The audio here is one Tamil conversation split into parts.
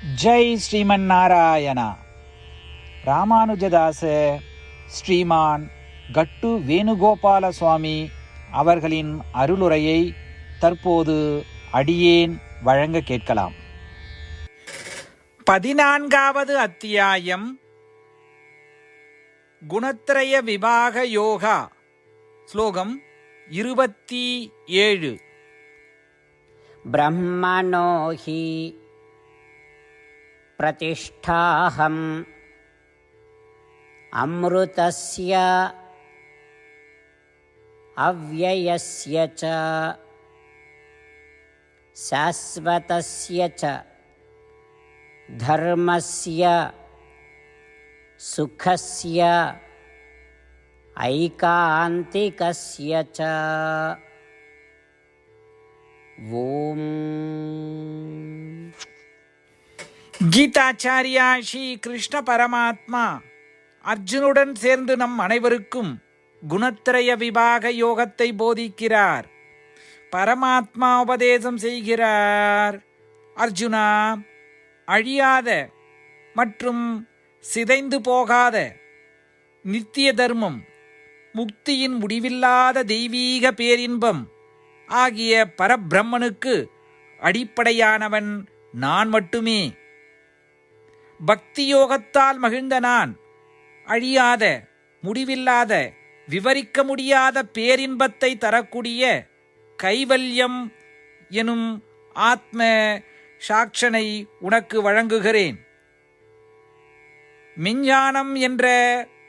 ஜெய் ஸ்ரீமன் நாராயணா ராமானுஜதாச ஸ்ரீமான் கட்டு வேணுகோபால சுவாமி அவர்களின் அருளுரையை தற்போது அடியேன் வழங்க கேட்கலாம். பதினான்காவது அத்தியாயம் குணத்திரய விவாக யோகா ஸ்லோகம் இருபத்தி ஏழு. பிரம்மனோஹி प्रतिष्ठाहम् अमृतस्य अव्ययस्य च शाश्वतस्य च धर्मस्य सुखस्य ऐकान्तिकस्य च ॐ கீதாச்சாரியா ஸ்ரீ கிருஷ்ண பரமாத்மா. அர்ஜுனுடன் சேர்ந்து நம் அனைவருக்கும் குணத்திரய விபாக யோகத்தை போதிக்கிறார். பரமாத்மா உபதேசம் செய்கிறார். அர்ஜுனா அழியாத மற்றும் சிதைந்து போகாத நித்திய தர்மம் முக்தியின் முடிவில்லாத தெய்வீக பேரின்பம் ஆகிய பரபிரம்மனுக்கு அடிப்படையானவன் நான் மட்டுமே. பக்தி யோகத்தால் மகிழ்ந்த நான். அழியாத முடிவில்லாத விவரிக்க முடியாத பேரின்பத்தை தரக்கூடிய கைவல்யம் எனும் ஆத்ம சாட்சனை உனக்கு வழங்குகிறேன். மெஞ்ஞானம் என்ற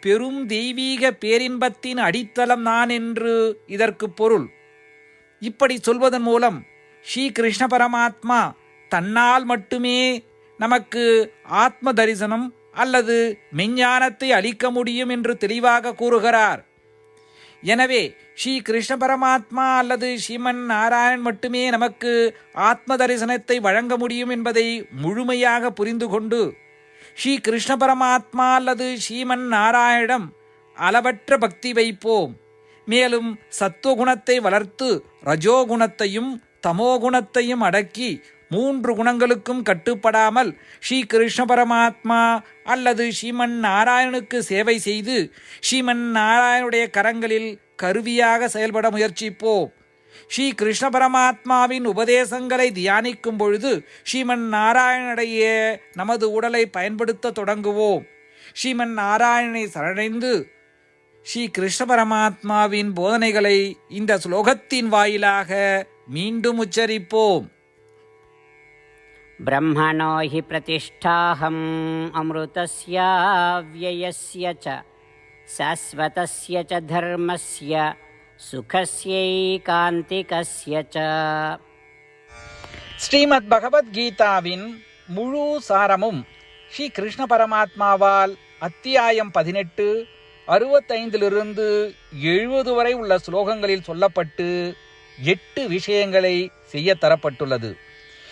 பெரும் தெய்வீக பேரின்பத்தின் அடித்தளம் நான் என்று இதற்கு பொருள். இப்படி சொல்வதன் மூலம் ஸ்ரீ கிருஷ்ண பரமாத்மா தன்னால் மட்டுமே நமக்கு ஆத்ம தரிசனம் அல்லது மெஞ்ஞானத்தை அளிக்க முடியும் என்று தெளிவாக கூறுகிறார். எனவே ஸ்ரீ கிருஷ்ண பரமாத்மா அல்லது ஸ்ரீமன் நாராயண் மட்டுமே நமக்கு ஆத்ம தரிசனத்தை வழங்க முடியும் என்பதை முழுமையாக புரிந்து கொண்டு ஸ்ரீ கிருஷ்ண பரமாத்மா அல்லது ஸ்ரீமன் நாராயணம் அளவற்ற பக்தி வைப்போம். மேலும் சத்துவகுணத்தை வளர்த்து ரஜோகுணத்தையும் தமோகுணத்தையும் அடக்கி மூன்று குணங்களுக்கும் கட்டுப்படாமல் ஸ்ரீ கிருஷ்ண பரமாத்மா அல்லது ஸ்ரீமன் நாராயணனுக்கு சேவை செய்து ஸ்ரீமன் நாராயணுடைய கரங்களில் கருவியாக செயல்பட முயற்சிப்போம். ஸ்ரீ கிருஷ்ண பரமாத்மாவின் உபதேசங்களை தியானிக்கும் பொழுது ஸ்ரீமன் நாராயணனுடைய நமது உடலை பயன்படுத்த தொடங்குவோம். ஸ்ரீமன் நாராயணனை சரணடைந்து ஸ்ரீ கிருஷ்ண பரமாத்மாவின் போதனைகளை இந்த ஸ்லோகத்தின் வாயிலாக மீண்டும் உச்சரிப்போம். ब्रह्मणो हि प्रतिष्ठाहम् अमृतस्याव्ययस्य च शाश्वतस्य च धर्मस्य सुखस्यैकान्तिकस्य च ஸ்ரீமத் பகவத்கீதாவின் முழு சாரமும் ஸ்ரீ கிருஷ்ண பரமாத்மாவால் அத்தியாயம் பதினெட்டு அறுபத்தைந்திலிருந்து எழுபது வரை உள்ள ஸ்லோகங்களில் சொல்லப்பட்டு எட்டு விஷயங்களை செய்ய தரப்பட்டுள்ளது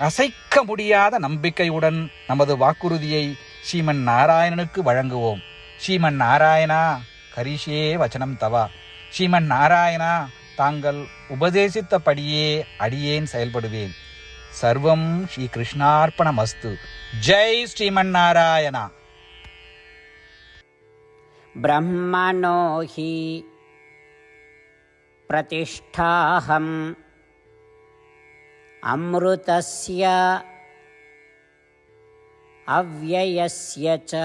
அசைக்க முடியாத நம்பிக்கையுடன் நமது வாக்குறுதியை ஸ்ரீமன் நாராயணனுக்கு வழங்குவோம் ஸ்ரீமன் நாராயணா கரிஷே வச்சனம் தவா ஸ்ரீமன் நாராயணா தாங்கள் உபதேசித்தபடியே அடியேன் செயல்படுவேன் சர்வம் ஸ்ரீ கிருஷ்ணார்ப்பணமஸ்து ஜெய் ஸ்ரீமன் நாராயணா ब्रह्मणो हि प्रतिष्ठाहम् అమృతస్య అవ్యయస్య చ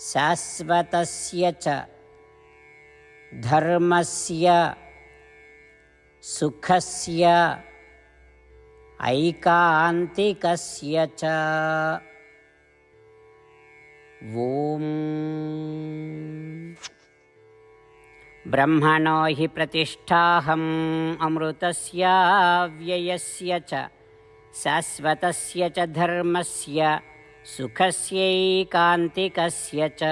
శాశ్వతస్య చ ధర్మస్య సుఖస్య ఐకాంతికస్య చ ఓం బ్రహ్మణో హి ప్రతిష్టాహం అమృతస్య వ్యయస్య చ శాశ్వతస్య చ ధర్మస్య సుఖస్యైకాంతికస్య చ.